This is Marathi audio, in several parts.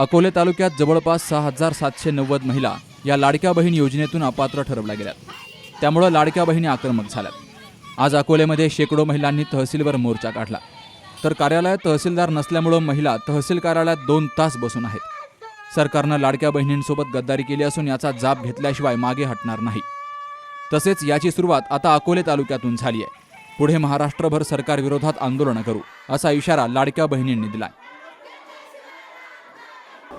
अकोले तालुक्यात जवळपास सहा हजार सातशे नव्वद महिला या लाडक्या बहीण योजनेतून अपात्र ठरवल्या गेल्यात त्यामुळं लाडक्या बहिणी आक्रमक झाल्यात. आज अकोलेमध्ये शेकडो महिलांनी तहसीलवर मोर्चा काढला. तर कार्यालयात तहसीलदार नसल्यामुळं महिला तहसील कार्यालयात दोन तास बसून आहेत. सरकारनं लाडक्या बहिणींसोबत गद्दारी केली असून याचा जाब घेतल्याशिवाय मागे हटणार नाही. तसेच याची सुरुवात आता अकोले तालुक्यातून झाली आहे. पुढे महाराष्ट्रभर सरकारविरोधात आंदोलनं करू असा इशारा लाडक्या बहिणींनी दिलाय.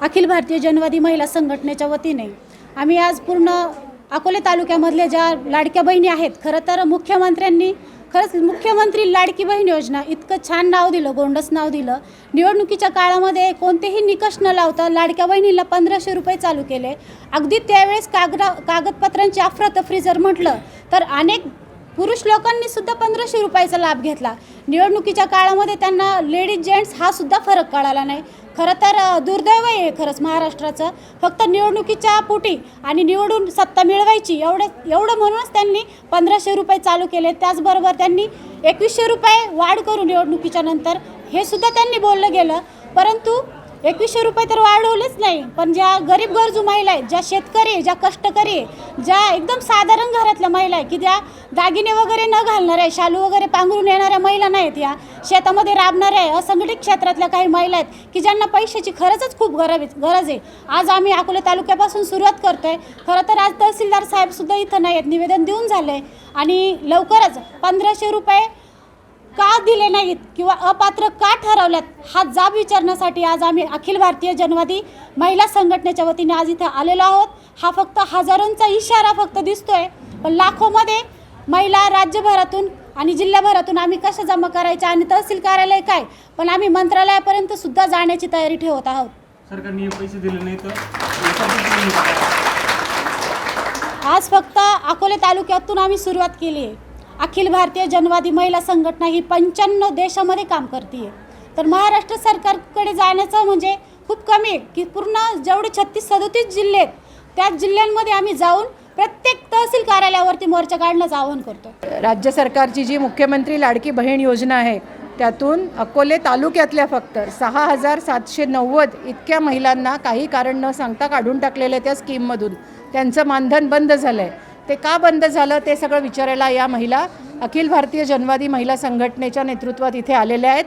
अखिल भारतीय जनवादी महिला संघटनेच्या वतीने आम्ही आज पूर्ण अकोले तालुक्यामधल्या ज्या लाडक्या बहिणी आहेत खरं तर मुख्यमंत्र्यांनी खरंच मुख्यमंत्री लाडकी बहीण योजना इतकं छान नाव दिलं गोंडस नाव दिलं. निवडणुकीच्या काळामध्ये कोणतेही निकष न लावता लाडक्या बहिणीला पंधराशे रुपये चालू केले. अगदी त्यावेळेस कागदा कागदपत्रांची अफरातफरी जर म्हटलं तर अनेक पुरुष लोकांनी सुद्धा पंधराशे रुपयाचा लाभ घेतला. निवडणुकीच्या काळामध्ये त्यांना लेडीज जेंट्स हा सुद्धा फरक कळाला नाही. खरं तर दुर्दैव आहे खरंच महाराष्ट्राचं. फक्त निवडणुकीच्या पोटी आणि निवडून सत्ता मिळवायची एवढं एवढं म्हणूनच त्यांनी पंधराशे रुपये चालू केले त्याचबरोबर त्यांनी एकवीसशे रुपये वाढ करू निवडणुकीच्या नंतर. हे सुद्धा त्यांनी बोललं गेलं. परंतु एकवीसशे रुपये तर वाढवलेच नाही. पण ज्या गरीब गरजू महिला आहेत ज्या शेतकरी ज्या कष्टकरी ज्या एकदम साधारण घरातल्या महिला आहे की ज्या दागिने वगैरे न घालणाऱ्या आहे शालू वगैरे पांघरून येणाऱ्या महिला नाहीत या शेतामध्ये राबणाऱ्या आहे असंघटित क्षेत्रातल्या काही महिला आहेत की ज्यांना पैशाची खरंच खूप गरज गरज आहे. आज आम्ही अकोले तालुक्यापासून सुरुवात करतो आहे खरं तर आज तहसीलदार साहेबसुद्धा इथं नाही आहेत निवेदन देऊन झालं आहे आणि लवकरच पंधराशे रुपये का दिले नाहीत किंवा अपात्र का ठरवल्यात हा जाब विचारण्यासाठी आज आम्ही अखिल भारतीय जनवादी महिला संघटनेच्या वतीने आज इथे आलेलो आहोत. हा फक्त हजारोंचा इशारा फक्त दिसतोय पण लाखोमध्ये महिला राज्यभरातून आणि जिल्ह्याभरातून आम्ही कशा जमा करायच्या आणि तहसील कार्यालय काय पण आम्ही मंत्रालयापर्यंत सुद्धा जाण्याची तयारी ठेवत आहोत. सरकारने पैसे दिले नाही तर याच्यातून तुम्ही निघा. आज फक्त अकोले तालुक्यातून आम्ही सुरुवात केली आहे. अखिल भारतीय जनवादी महिला संघटना ही पंच्याण्णव देशामध्ये काम करते तर महाराष्ट्र सरकारकडे जाण्याचं म्हणजे खूप कमी आहे की पूर्ण जेवढे छत्तीस सदोतीस जिल्हे आहेत त्या जिल्ह्यांमध्ये आम्ही जाऊन प्रत्येक तहसील कार्यालयावरती मोर्चा काढण्याचं आवाहन करतो. राज्य सरकारची जी मुख्यमंत्री लाडकी बहीण योजना आहे त्यातून अकोले तालुक्यातल्या फक्त सहा हजार सातशे नव्वद इतक्या महिलांना काही कारण न सांगता काढून टाकलेलं आहे त्या स्कीममधून त्यांचं मानधन बंद झालं आहे ते का बंद झालं ते सगळं विचारायला या महिला अखिल भारतीय जनवादी महिला संघटनेच्या नेतृत्वात इथे आलेल्या आहेत.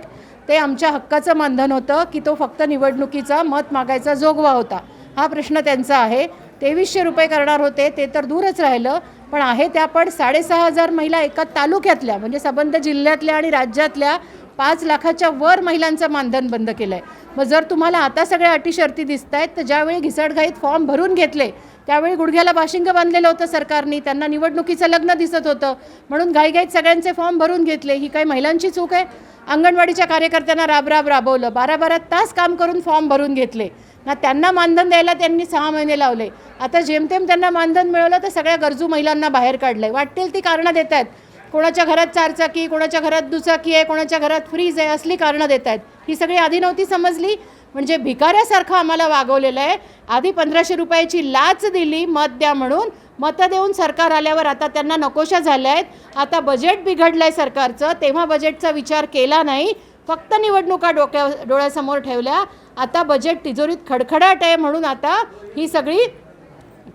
ते आमच्या हक्काचं मानधन होतं की तो फक्त निवडणुकीचा मत मागायचा जोगवा होता. हा प्रश्न त्यांचा आहे. तेवीसशे रुपये करणार होते ते तर दूरच राहिलं पण आहे त्या पण साडेसहा हजार महिला एका तालुक्यातल्या म्हणजे संबंध जिल्ह्यातल्या आणि राज्यातल्या पाच लाखाच्या वर महिलांचं मानधन बंद केलं आहे मग जर तुम्हाला आता सगळ्या अटी शर्ती दिसत आहेत तर ज्यावेळी घिसडघाईत फॉर्म भरून घेतले त्यावेळी गुडघ्याला बाशिंग बांधलेलं होतं सरकारने. त्यांना निवडणुकीचं लग्न दिसत होतं. म्हणून घाईघाईत सगळ्यांचे फॉर्म भरून घेतले. ही काही महिलांची चूक आहे. अंगणवाडीच्या कार्यकर्त्यांना राबराब राबवलं. बारा बारा तास काम करून फॉर्म भरून घेतले. ना त्यांना मानधन द्यायला त्यांनी सहा महिने लावले. आता जेमतेम त्यांना मानधन मिळवलं तर सगळ्या गरजू महिलांना बाहेर काढलंय. वाटतील ती कारणं देत आहेत. कोणाच्या घरात चारचाकी कोणाच्या घरात दुचाकी आहे कोणाच्या घरात फ्रीज आहे असली कारणं देत आहेत. ही सगळी आधी नव्हती समजली. म्हणजे भिकाऱ्यासारखं आम्हाला वागवलेलं आहे. आधी पंधराशे रुपयाची लाच दिली मत द्या म्हणून. मतं देऊन सरकार आल्यावर आता त्यांना नकोशा झाल्या आहेत. आता बजेट बिघडलं आहे सरकारचं. तेव्हा बजेटचा विचार केला नाही. फक्त निवडणुका डोक्या डोळ्यासमोर ठेवल्या. आता बजेट तिजोरीत खडखडाट आहे म्हणून आता ही सगळी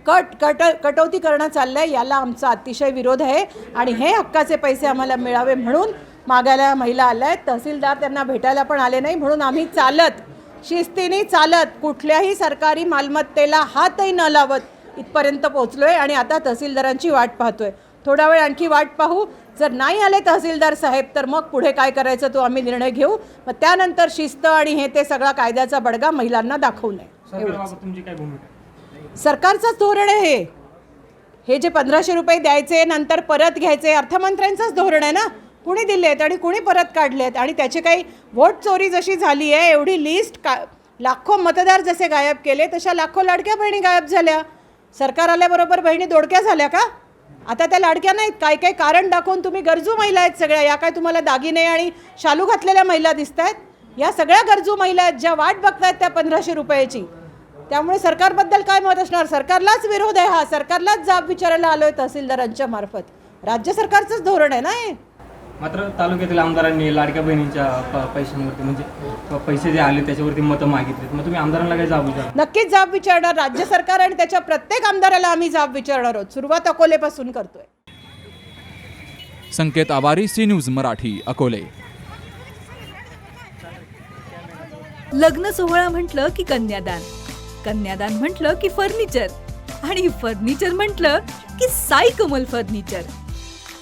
कट कट कटौती करणं चाललं आहे याला आमचा अतिशय विरोध आहे. आणि हे हक्काचे पैसे आम्हाला मिळावे म्हणून मागायला महिला आल्या आहेत. तहसीलदार त्यांना भेटायला पण आले नाही म्हणून आम्ही चालत शिस्तीने चालत कुठल्याही सरकारी मालमत्तेला हातही न लावत इथपर्यंत पोहोचलो आहे आणि आता तहसीलदारांची वाट पाहतोय. थोडा वेळ आणखी वाट पाहू. जर नाही आले तहसीलदार साहेब तर मग पुढे काय करायचं तो आम्ही निर्णय घेऊ. मग त्यानंतर शिस्त आणि हे ते सगळा कायद्याचा बडगा महिलांना दाखवू नये. आहे? सरकारचंच धोरण आहे हे. हे जे पंधराशे रुपये द्यायचे नंतर परत घ्यायचे अर्थमंत्र्यांचंच धोरण आहे ना? कुणी दिले आहेत आणि कुणी परत काढले आहेत? आणि त्याची काही वोट चोरी जशी झाली आहे एवढी लिस्ट का लाखो मतदार जसे गायब केले तशा लाखो लाडक्या बहिणी गायब झाल्या. सरकार आल्याबरोबर बहिणी दोडक्या झाल्या का? आता त्या लाडक्या नाहीत. काय काय कारण दाखवून तुम्ही गरजू महिला आहेत सगळ्या. या काय तुम्हाला दागिने आणि शालू घातलेल्या महिला दिसत आहेत या सगळ्या गरजू महिला आहेत ज्या वाट बघतायत त्या पंधराशे रुपयाची. त्यामुळे सरकारबद्दल काय मत असणार? सरकारलाच विरोध आहे हा. सरकारलाच जाब विचारायला आलोय तहसीलदारांच्या मार्फत. राज्य सरकारचंच धोरण आहे ना हे? मात्र तालुक्यातील आमदारांनी लाडक्या बहिणींच्या पैशांवरती म्हणजे पैसे जे आले त्याच्यावरती मतं मागितलीत मग तुम्ही आमदारांना काय जाब विचार. नक्कीच जाब विचारणार. राज्य सरकार आणि त्याच्या प्रत्येक आमदाराला आम्ही जाब विचारणार आहोत. सुरुवात अकोलेपासून करतोय. Sanket Awari C news Marathi Akole. लग्न सोहळा म्हटलं की कन्यादान. कन्यादान म्हटलं की फर्निचर. आणि फर्निचर म्हटलं की साई कमल फर्निचर.